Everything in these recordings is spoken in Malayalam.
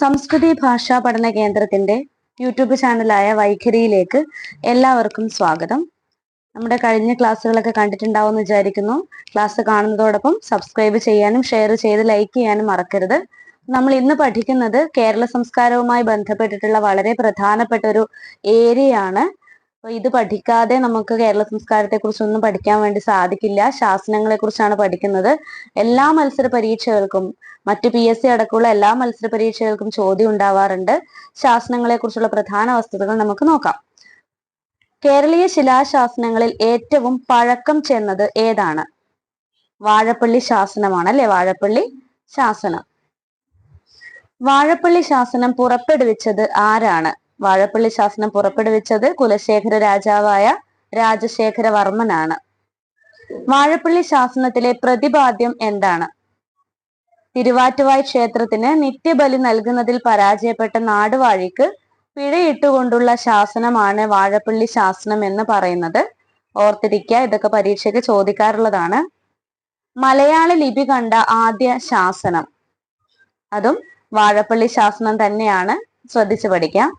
സംസ്കൃതി ഭാഷാ പഠന കേന്ദ്രത്തിന്റെ യൂട്യൂബ് ചാനലായ വൈഖരിയിലേക്ക് എല്ലാവർക്കും സ്വാഗതം. നമ്മുടെ കഴിഞ്ഞ ക്ലാസ്സുകളൊക്കെ കണ്ടിട്ടുണ്ടാവുമെന്ന് വിചാരിക്കുന്നു. ക്ലാസ് കാണുന്നതോടൊപ്പം സബ്സ്ക്രൈബ് ചെയ്യാനും ഷെയർ ചെയ്ത് ലൈക്ക് ചെയ്യാനും മറക്കരുത്. നമ്മൾ ഇന്ന് പഠിക്കുന്നത് കേരള സംസ്കാരവുമായി ബന്ധപ്പെട്ടിട്ടുള്ള വളരെ പ്രധാനപ്പെട്ട ഒരു ഏരിയ ആണ് അപ്പൊ ഇത് പഠിക്കാതെ നമുക്ക് കേരള സംസ്കാരത്തെ കുറിച്ചൊന്നും പഠിക്കാൻ വേണ്ടി സാധിക്കില്ല. ശാസനങ്ങളെ കുറിച്ചാണ് പഠിക്കുന്നത്. എല്ലാ മത്സര പരീക്ഷകൾക്കും മറ്റു പി എസ് സി അടക്കമുള്ള എല്ലാ മത്സര പരീക്ഷകൾക്കും ചോദ്യം ഉണ്ടാവാറുണ്ട്. ശാസനങ്ങളെ കുറിച്ചുള്ള പ്രധാന വസ്തുതകൾ നമുക്ക് നോക്കാം. കേരളീയ ശിലാശാസനങ്ങളിൽ ഏറ്റവും പഴക്കം ചെന്നത് ഏതാണ്? വാഴപ്പള്ളി ശാസനമാണ് അല്ലെ വാഴപ്പള്ളി ശാസനം. വാഴപ്പള്ളി ശാസനം പുറപ്പെടുവിച്ചത് ആരാണ്? വാഴപ്പള്ളി ശാസനം പുറപ്പെടുവിച്ചത് കുലശേഖര രാജാവായ രാജശേഖര വർമ്മനാണ് വാഴപ്പള്ളി ശാസനത്തിലെ പ്രതിപാദ്യം എന്താണ്? തിരുവാറ്റുവായ് ക്ഷേത്രത്തിന് നിത്യബലി നൽകുന്നതിൽ പരാജയപ്പെട്ട നാടുവാഴിക്ക് പിഴയിട്ടുകൊണ്ടുള്ള ശാസനമാണ് വാഴപ്പള്ളി ശാസനം എന്ന് പറയുന്നത്. ഓർത്തിരിക്കുക ഇതൊക്കെ പരീക്ഷയ്ക്ക് ചോദിക്കാറുള്ളതാണ്. മലയാള ലിപി കണ്ട ആദ്യ ശാസനം. അതും വാഴപ്പള്ളി ശാസനം തന്നെയാണ്. ശ്രദ്ധിച്ചു പഠിക്കാം.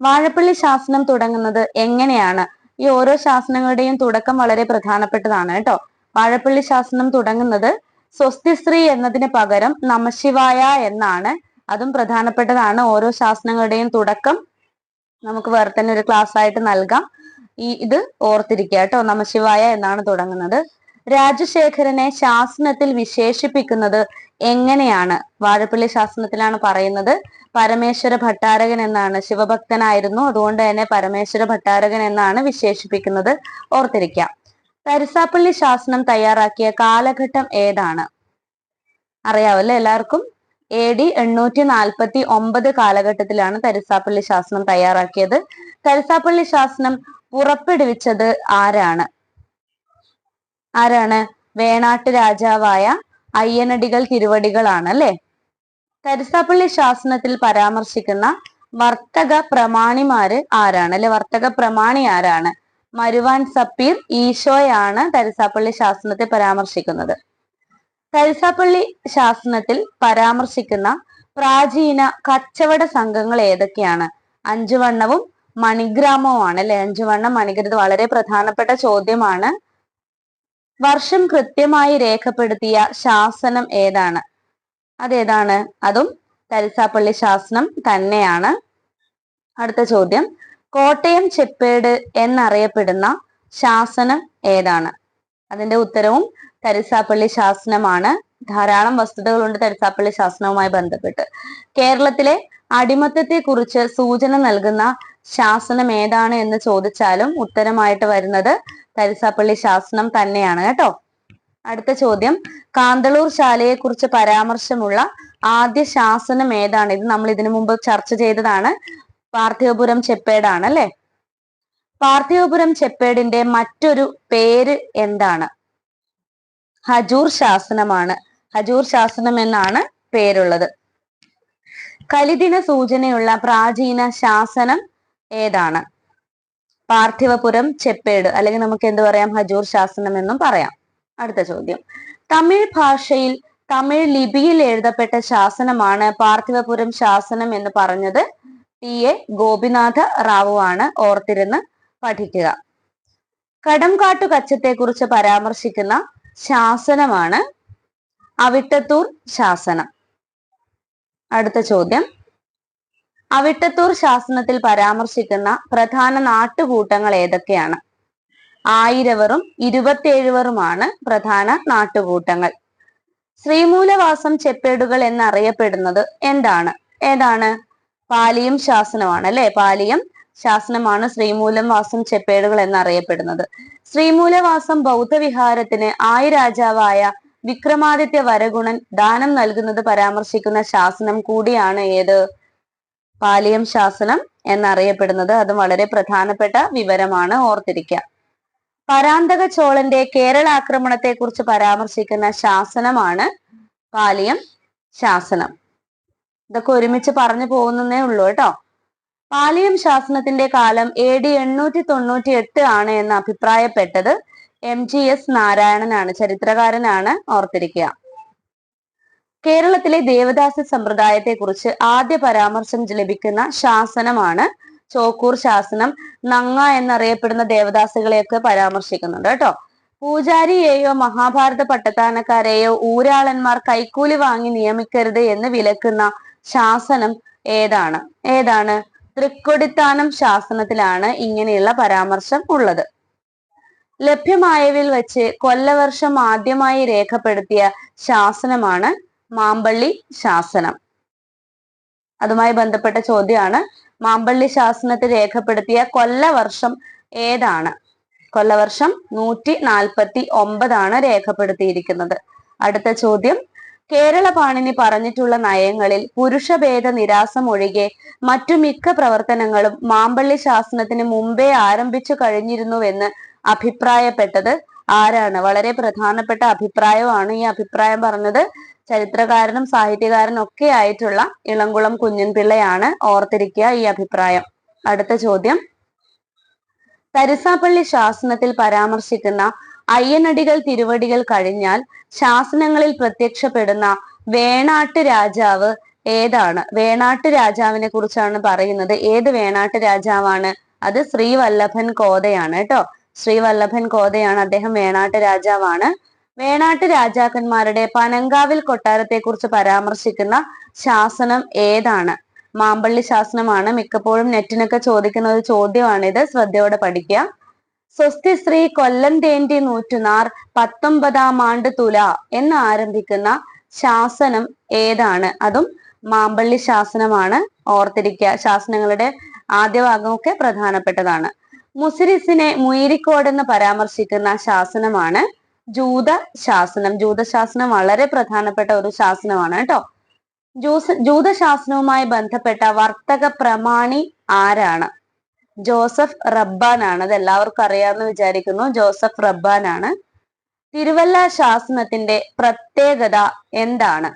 വാഴപ്പള്ളി ശാസനം തുടങ്ങുന്നത് എങ്ങനെയാണ്? ഈ ഓരോ ശാസനങ്ങളുടെയും തുടക്കം വളരെ പ്രധാനപ്പെട്ടതാണ് കേട്ടോ. വാഴപ്പള്ളി ശാസനം തുടങ്ങുന്നത് സ്വസ്തിശ്രീ എന്നതിന് പകരം നമശിവായ എന്നാണ്. അതും പ്രധാനപ്പെട്ടതാണ്. ഓരോ ശാസനങ്ങളുടെയും തുടക്കം നമുക്ക് വേറെ തന്നെ ഒരു ക്ലാസ് ആയിട്ട് നൽകാം. ഈ ഇത് ഓർത്തിരിക്കുക കേട്ടോ. നമശിവായ എന്നാണ് തുടങ്ങുന്നത്. രാജശേഖരനെ ശാസനത്തിൽ വിശേഷിപ്പിക്കുന്നത് എങ്ങനെയാണ് വാഴപ്പള്ളി ശാസനത്തിലാണ് പറയുന്നത്? പരമേശ്വര ഭട്ടാരകൻ എന്നാണ് ശിവഭക്തനായിരുന്നു. അതുകൊണ്ട് തന്നെ പരമേശ്വര ഭട്ടാരകൻ എന്നാണ് വിശേഷിപ്പിക്കുന്നത്. ഓർത്തിരിക്കാം. തരിസാപ്പള്ളി ശാസനം തയ്യാറാക്കിയ കാലഘട്ടം ഏതാണ്? അറിയാവല്ലേ എല്ലാവർക്കും? എ ഡി എണ്ണൂറ്റി നാൽപ്പത്തി ഒമ്പത് കാലഘട്ടത്തിലാണ് തരിസാപ്പള്ളി ശാസനം തയ്യാറാക്കിയത്. തരിസാപ്പള്ളി ശാസനം പുറപ്പെടുവിച്ചത് ആരാണ്? ആരാണ്? വേണാട്ട് രാജാവായ അയ്യനടികൾ തിരുവടികളാണ് അല്ലെ കരുസാപ്പള്ളി ശാസനത്തിൽ പരാമർശിക്കുന്ന വർത്തക പ്രമാണിമാര് ആരാണ് അല്ലെ വർത്തക പ്രമാണി ആരാണ്? മരുവാൻ സപ്പീർ ഈശോയാണ് തരിസാപ്പള്ളി ശാസനത്തെ പരാമർശിക്കുന്നത്. തരിസാപ്പള്ളി ശാസനത്തിൽ പരാമർശിക്കുന്ന പ്രാചീന കച്ചവട സംഘങ്ങൾ ഏതൊക്കെയാണ്? അഞ്ചുവണ്ണവും മണിഗ്രാമവുമാണ് അല്ലെ അഞ്ചുവണ്ണം മണിഗ്ര വളരെ പ്രധാനപ്പെട്ട ചോദ്യമാണ്. വർഷം കൃത്യമായി രേഖപ്പെടുത്തിയ ശാസനം ഏതാണ്? അതേതാണ്? അതും തരിസാപ്പള്ളി ശാസനം തന്നെയാണ്. അടുത്ത ചോദ്യം. കോട്ടയം ചെപ്പേട് എന്നറിയപ്പെടുന്ന ശാസനം ഏതാണ്? അതിന്റെ ഉത്തരവും തരിസാപ്പള്ളി ശാസനമാണ്. ധാരാളം വസ്തുതകളുണ്ട് തരിസാപ്പള്ളി ശാസനവുമായി ബന്ധപ്പെട്ട്. കേരളത്തിലെ അടിമത്തത്തെ കുറിച്ച് സൂചന നൽകുന്ന ശാസനം ഏതാണ് എന്ന് ചോദിച്ചാലും ഉത്തരമായിട്ട് വരുന്നത് തരിസാപ്പള്ളി ശാസനം തന്നെയാണ് കേട്ടോ. അടുത്ത ചോദ്യം. കാന്തളൂർ ശാലയെ കുറിച്ച് പരാമർശമുള്ള ആദ്യ ശാസനം ഏതാണ്? ഇത് നമ്മൾ ഇതിനു മുമ്പ് ചർച്ച ചെയ്തതാണ്. പാർത്ഥിവപുരം ചെപ്പേടാണ് അല്ലെ? പാർത്ഥിവപുരം ചെപ്പേടിന്റെ മറ്റൊരു പേര് എന്താണ്? ഹജൂർ ശാസനമാണ്. ഹജൂർ ശാസനം എന്നാണ് പേരുള്ളത്. കലിദിന സൂചനയുള്ള പ്രാചീന ശാസനം ഏതാണ്? പാർത്ഥിവപുരം ചെപ്പേട് അല്ലെങ്കിൽ നമുക്ക് എന്ത് പറയാം? ഹജൂർ ശാസനം എന്നും പറയാം. അടുത്ത ചോദ്യം. തമിഴ് ഭാഷയിൽ തമിഴ് ലിപിയിൽ എഴുതപ്പെട്ട ശാസനമാണ് പാർത്ഥിവപുരം ശാസനം എന്ന് പറഞ്ഞത് ടി എ. ഗോപിനാഥ റാവു ആണ് ഓർത്തിരുന്ന് പഠിക്കുക. കടംകാട്ടു കച്ചത്തെ കുറിച്ച് പരാമർശിക്കുന്ന ശാസനമാണ് അവിട്ടത്തൂർ ശാസനം. അടുത്ത ചോദ്യം. അവിട്ടത്തൂർ ശാസനത്തിൽ പരാമർശിക്കുന്ന പ്രധാന നാട്ടുകൂട്ടങ്ങൾ ഏതൊക്കെയാണ്? ആയിരവറും ഇരുപത്തിയേഴുവറുമാണ് പ്രധാന നാട്ടുകൂട്ടങ്ങൾ. ശ്രീമൂലവാസം ചെപ്പേടുകൾ എന്നറിയപ്പെടുന്നത് എന്താണ്? ഏതാണ്? പാലിയം ശാസനമാണ് അല്ലെ? പാലിയം ശാസനമാണ് ശ്രീമൂലം വാസം ചെപ്പേടുകൾ എന്നറിയപ്പെടുന്നത്. ശ്രീമൂലവാസം ബൗദ്ധവിഹാരത്തിന് ആയി രാജാവായ വിക്രമാദിത്യ വരഗുണൻ ദാനം നൽകുന്നത് പരാമർശിക്കുന്ന ശാസനം കൂടിയാണ് ഏത്? പാലിയം ശാസനം എന്നറിയപ്പെടുന്നത് അത് വളരെ പ്രധാനപ്പെട്ട വിവരമാണ് ഓർത്തിരിക്കുക. പരാന്തക ചോളന്റെ കേരള ആക്രമണത്തെ കുറിച്ച് പരാമർശിക്കുന്ന ശാസനമാണ് പാലിയം ശാസനം. ഇതൊക്കെ ഒരുമിച്ച് പറഞ്ഞു പോകുന്നേ ഉള്ളൂ കേട്ടോ. പാലിയം ശാസനത്തിന്റെ കാലം എ ഡി എണ്ണൂറ്റി തൊണ്ണൂറ്റി എട്ട് ആണ് എന്ന് അഭിപ്രായപ്പെട്ടത് എം ജി എസ് നാരായണനാണ് ചരിത്രകാരനാണ് ഓർത്തിരിക്കുക. കേരളത്തിലെ ദേവദാസ സമ്പ്രദായത്തെ കുറിച്ച് ആദ്യ പരാമർശം ലഭിക്കുന്ന ശാസനമാണ് ചോക്കൂർ ശാസനം. നങ്ങ എന്നറിയപ്പെടുന്ന ദേവദാസികളെയൊക്കെ പരാമർശിക്കുന്നുണ്ട് കേട്ടോ. പൂജാരിയെയോ മഹാഭാരത പട്ടത്താനക്കാരെയോ ഊരാളന്മാർ കൈക്കൂലി വാങ്ങി നിയമിക്കരുത് എന്ന് വിലക്കുന്ന ശാസനം ഏതാണ്? ഏതാണ്? തൃക്കൊടിത്താനം ശാസനത്തിലാണ് ഇങ്ങനെയുള്ള പരാമർശം ഉള്ളത്. ലഭ്യമായവിൽ വെച്ച് കൊല്ലവർഷം ആദ്യമായി രേഖപ്പെടുത്തിയ ശാസനമാണ് മാമ്പള്ളി ശാസനം. അതുമായി ബന്ധപ്പെട്ട ചോദ്യമാണ്. മാമ്പള്ളി ശാസനത്തിൽ രേഖപ്പെടുത്തിയ കൊല്ലവർഷം ഏതാണ്? കൊല്ലവർഷം നൂറ്റി നാൽപ്പത്തി ഒമ്പതാണ് രേഖപ്പെടുത്തിയിരിക്കുന്നത്. അടുത്ത ചോദ്യം. കേരള പാണിനി പറഞ്ഞിട്ടുള്ള നയങ്ങളിൽ പുരുഷഭേദ നിരാസം ഒഴികെ മറ്റു മിക്ക പ്രവർത്തനങ്ങളും മാമ്പള്ളി ശാസനത്തിന് മുമ്പേ ആരംഭിച്ചു കഴിഞ്ഞിരുന്നുവെന്ന് അഭിപ്രായപ്പെട്ടത് ആരാണ്? വളരെ പ്രധാനപ്പെട്ട അഭിപ്രായമാണ് ഈ അഭിപ്രായം പറഞ്ഞത്. ചരിത്രകാരനും സാഹിത്യകാരനും ഒക്കെ ആയിട്ടുള്ള ഇളംകുളം കുഞ്ഞൻപിള്ളയാണ് ഓർത്തിരിക്കുക ഈ അഭിപ്രായം. അടുത്ത ചോദ്യം. തരിസാപ്പള്ളി ശാസനത്തിൽ പരാമർശിക്കുന്ന അയ്യനടികൾ തിരുവടികൾ കഴിഞ്ഞാൽ ശാസനങ്ങളിൽ പ്രത്യക്ഷപ്പെടുന്ന വേണാട്ട് രാജാവ് ഏതാണ്? വേണാട്ട് രാജാവിനെ കുറിച്ചാണ് പറയുന്നത്. ഏത് വേണാട്ട് രാജാവാണ്? അത് ശ്രീവല്ലഭൻ കോതയാണ് കേട്ടോ. ശ്രീവല്ലഭൻ കോതയാണ്. അദ്ദേഹം വേണാട്ട് രാജാവാണ്. വേണാട്ട് രാജാക്കന്മാരുടെ പനങ്കാവിൽ കൊട്ടാരത്തെ കുറിച്ച് പരാമർശിക്കുന്ന ശാസനം ഏതാണ്? മാമ്പള്ളി ശാസനമാണ്. മിക്കപ്പോഴും നെറ്റിനൊക്കെ ചോദിക്കുന്ന ഒരു ചോദ്യമാണിത്. ശ്രദ്ധയോടെ പഠിക്കുക. സ്വസ്തി ശ്രീ കൊല്ലം തേന്റി നൂറ്റുനാർ പത്തൊമ്പതാം ആണ്ട് തുല എന്ന് ആരംഭിക്കുന്ന ശാസനം ഏതാണ്? അതും മാമ്പള്ളി ശാസനമാണ്. ഓർത്തിരിക്കുക ശാസനങ്ങളുടെ ആദ്യ ഭാഗമൊക്കെ പ്രധാനപ്പെട്ടതാണ്. മുസിരിസിനെ മുയിരിക്കോടെന്ന് പരാമർശിക്കുന്ന ശാസനമാണ്. ജൂത ശാസനം ജൂതശാസനം വളരെ പ്രധാനപ്പെട്ട ഒരു ശാസനമാണ് കേട്ടോ. ജൂസ് ജൂതശാസനവുമായി ബന്ധപ്പെട്ട വർത്തക പ്രമാണി ആരാണ്? ജോസഫ് റബ്ബാൻ ആണ് അത് എല്ലാവർക്കും അറിയാമെന്ന് വിചാരിക്കുന്നു. ജോസഫ് റബ്ബാൻ ആണ് തിരുവല്ല ശാസനത്തിന്റെ പ്രത്യേകത എന്താണ്?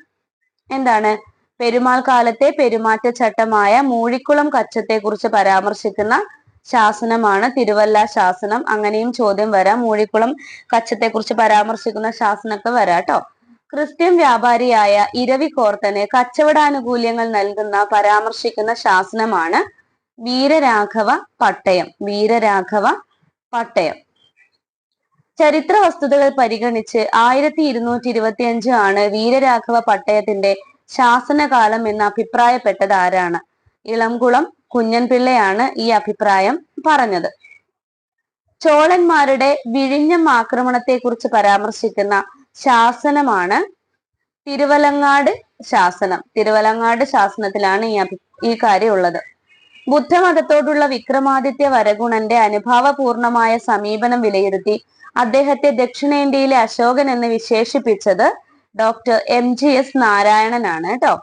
എന്താണ്? പെരുമാൾ കാലത്തെ പെരുമാറ്റച്ചട്ടമായ മൂഴിക്കുളം കച്ചത്തെ കുറിച്ച് പരാമർശിക്കുന്ന ശാസനമാണ്. തിരുവല്ല ശാസനം. അങ്ങനെയും ചോദ്യം വരാം. മൂഴിക്കുളം കച്ചത്തെ കുറിച്ച് പരാമർശിക്കുന്ന ശാസനമൊക്കെ വരാം കേട്ടോ. ക്രിസ്ത്യൻ വ്യാപാരിയായ ഇരവി കോർത്തന് കച്ചവടാനുകൂല്യങ്ങൾ നൽകുന്ന പരാമർശിക്കുന്ന ശാസനമാണ് വീരരാഘവ പട്ടയം. വീരരാഘവ പട്ടയം. ചരിത്ര വസ്തുതകൾ പരിഗണിച്ച് ആയിരത്തി ഇരുന്നൂറ്റി ഇരുപത്തി അഞ്ച് ആണ് വീരരാഘവ പട്ടയത്തിന്റെ ശാസനകാലം എന്ന് അഭിപ്രായപ്പെട്ടത് ആരാണ്? ഇളംകുളം കുഞ്ഞൻപിള്ളയാണ് ഈ അഭിപ്രായം പറഞ്ഞത്. ചോളന്മാരുടെ വിഴിഞ്ഞം ആക്രമണത്തെക്കുറിച്ച് പരാമർശിക്കുന്ന ശാസനമാണ് തിരുവലങ്ങാട് ശാസനം. തിരുവലങ്ങാട് ശാസനത്തിലാണ് ഈ ഈ കാര്യം ഉള്ളത് ബുദ്ധമതത്തോടുള്ള വിക്രമാദിത്യ വരഗുണന്റെ അനുഭാവപൂർണമായ സമീപനം വിലയിരുത്തി അദ്ദേഹത്തെ ദക്ഷിണേന്ത്യയിലെ അശോകൻ എന്ന് വിശേഷിപ്പിച്ചത് ഡോക്ടർ എം ജി എസ് നാരായണനാണ് കേട്ടോ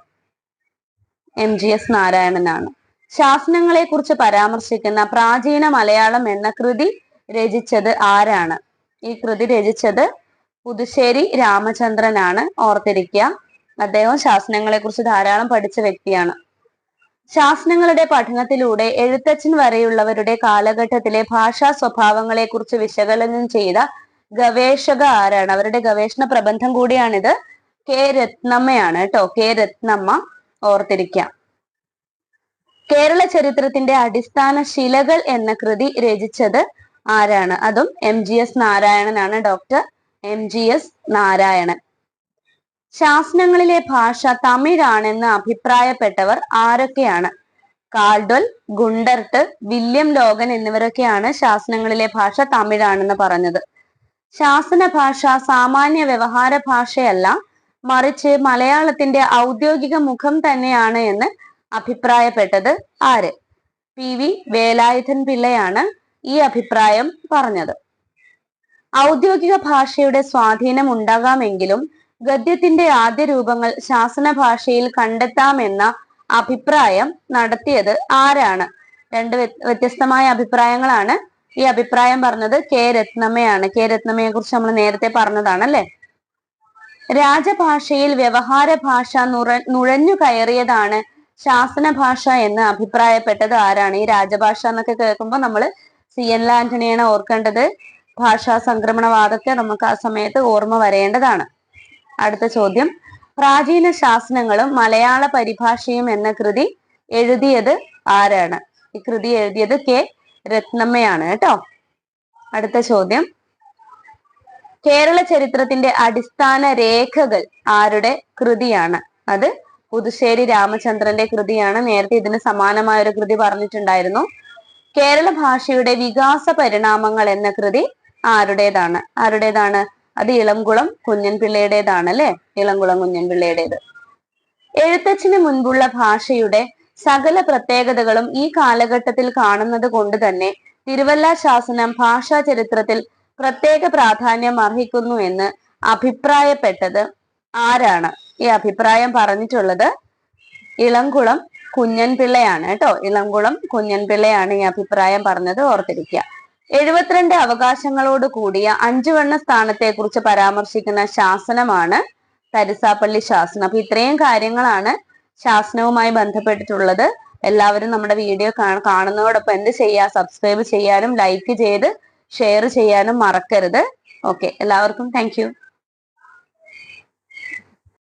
എം ജി എസ് നാരായണനാണ്. ശാസനങ്ങളെ കുറിച്ച് പരാമർശിക്കുന്ന പ്രാചീന മലയാളം എന്ന കൃതി രചിച്ചത് ആരാണ്? ഈ കൃതി രചിച്ചത് പുതുശ്ശേരി രാമചന്ദ്രനാണ്. ഓർത്തിരിക്കുക അദ്ദേഹം ശാസനങ്ങളെ കുറിച്ച് ധാരാളം പഠിച്ച വ്യക്തിയാണ്. ശാസനങ്ങളുടെ പഠനത്തിലൂടെ എഴുത്തച്ഛൻ വരെയുള്ളവരുടെ കാലഘട്ടത്തിലെ ഭാഷാ സ്വഭാവങ്ങളെ കുറിച്ച് വിശകലനം ചെയ്ത ഗവേഷക ആരാണ്? അവരുടെ ഗവേഷണ പ്രബന്ധം കൂടിയാണിത്. കെ രത്നമ്മയാണ് കേട്ടോ. കെ രത്നമ്മ. ഓർത്തിരിക്കാം കേരള ചരിത്രത്തിന്റെ അടിസ്ഥാന ശിലകൾ എന്ന കൃതി രചിച്ചത് ആരാണ്? അതും M G S നാരായണനാണ് doctor M G S Narayanan. ശാസനങ്ങളിലെ ഭാഷ തമിഴാണെന്ന് അഭിപ്രായപ്പെട്ടവർ ആരൊക്കെയാണ്? കാൾഡ്വൽ ഗുണ്ടർട്ട് വില്യം ലോഗൻ എന്നിവരൊക്കെയാണ് ശാസനങ്ങളിലെ ഭാഷ തമിഴാണെന്ന് പറഞ്ഞത്. ശാസന ഭാഷ സാമാന്യ വ്യവഹാര ഭാഷയല്ല മറിച്ച് മലയാളത്തിന്റെ ഔദ്യോഗിക മുഖം തന്നെയാണ് എന്ന് അഭിപ്രായപ്പെട്ടത് ആര്? പി വി വേലായുധൻ പിള്ളയാണ് ഈ അഭിപ്രായം പറഞ്ഞത്. ഔദ്യോഗിക ഭാഷയുടെ സ്വാധീനം ഉണ്ടാകാമെങ്കിലും ഗദ്യത്തിന്റെ ആദ്യ രൂപങ്ങൾ ശാസന ഭാഷയിൽ കണ്ടെത്താമെന്ന അഭിപ്രായം നടത്തിയത് ആരാണ്? രണ്ട് വ്യത്യസ്തമായ അഭിപ്രായങ്ങളാണ് ഈ അഭിപ്രായം പറഞ്ഞത്. കെ രത്നമ്മയാണ്. കെ രത്നമ്മയെ കുറിച്ച് നമ്മൾ നേരത്തെ പറഞ്ഞതാണ് അല്ലെ രാജഭാഷയിൽ വ്യവഹാര ഭാഷ നുഴഞ്ഞു കയറിയതാണ് ശാസന ഭാഷ എന്ന് അഭിപ്രായപ്പെട്ടത് ആരാണ്? ഈ രാജഭാഷ എന്നൊക്കെ കേൾക്കുമ്പോൾ നമ്മൾ സി എൻ ആന്റണിയാണ് ഓർക്കേണ്ടത്. ഭാഷാ സംക്രമണവാദത്തെ നമുക്ക് ആ സമയത്ത് ഓർമ്മ വരേണ്ടതാണ്. അടുത്ത ചോദ്യം. പ്രാചീന ശാസനങ്ങളും മലയാള പരിഭാഷയും എന്ന കൃതി എഴുതിയത് ആരാണ്? ഈ കൃതി എഴുതിയത് കെ രത്നമ്മയാണ് കേട്ടോ. അടുത്ത ചോദ്യം. കേരള ചരിത്രത്തിന്റെ അടിസ്ഥാന രേഖകൾ ആരുടെ കൃതിയാണ്? അത് പുതുശ്ശേരി രാമചന്ദ്രന്റെ കൃതിയാണ്. നേരത്തെ ഇതിന് സമാനമായ ഒരു കൃതി പറഞ്ഞിട്ടുണ്ടായിരുന്നു. കേരള ഭാഷയുടെ വികാസ പരിണാമങ്ങൾ എന്ന കൃതി ആരുടേതാണ്? ആരുടേതാണ്? അത് ഇളംകുളം കുഞ്ഞൻപിള്ളയുടേതാണ് അല്ലെ ഇളംകുളം കുഞ്ഞൻപിള്ളയുടേത്. എഴുത്തച്ഛന് മുൻപുള്ള ഭാഷയുടെ സകല പ്രത്യേകതകളും ഈ കാലഘട്ടത്തിൽ കാണുന്നത് കൊണ്ട് തന്നെ തിരുവല്ല ശാസനം ഭാഷാ ചരിത്രത്തിൽ പ്രത്യേക പ്രാധാന്യം അർഹിക്കുന്നു എന്ന് അഭിപ്രായപ്പെട്ടത് ആരാണ്? ഈ അഭിപ്രായം പറഞ്ഞിട്ടുള്ളത് ഇളംകുളം കുഞ്ഞൻപിള്ളയാണ് കേട്ടോ. ഇളംകുളം കുഞ്ഞൻപിള്ളയാണ് ഈ അഭിപ്രായം പറഞ്ഞത് ഓർത്തിരിക്കുക. എഴുപത്തിരണ്ട് അവകാശങ്ങളോട് കൂടിയ അഞ്ചുവണ്ണ സ്ഥാനത്തെ കുറിച്ച് പരാമർശിക്കുന്ന ശാസനമാണ് തരിസാപ്പള്ളി ശാസനം. അപ്പൊ ഇത്രയും കാര്യങ്ങളാണ് ശാസനവുമായി ബന്ധപ്പെട്ടിട്ടുള്ളത്. എല്ലാവരും നമ്മുടെ വീഡിയോ കാണുന്നതോടൊപ്പം എന്ത് ചെയ്യുക സബ്സ്ക്രൈബ് ചെയ്യാനും ലൈക്ക് ചെയ്ത് ഷെയർ ചെയ്യാനും മറക്കരുത്. ഓക്കെ എല്ലാവർക്കും താങ്ക്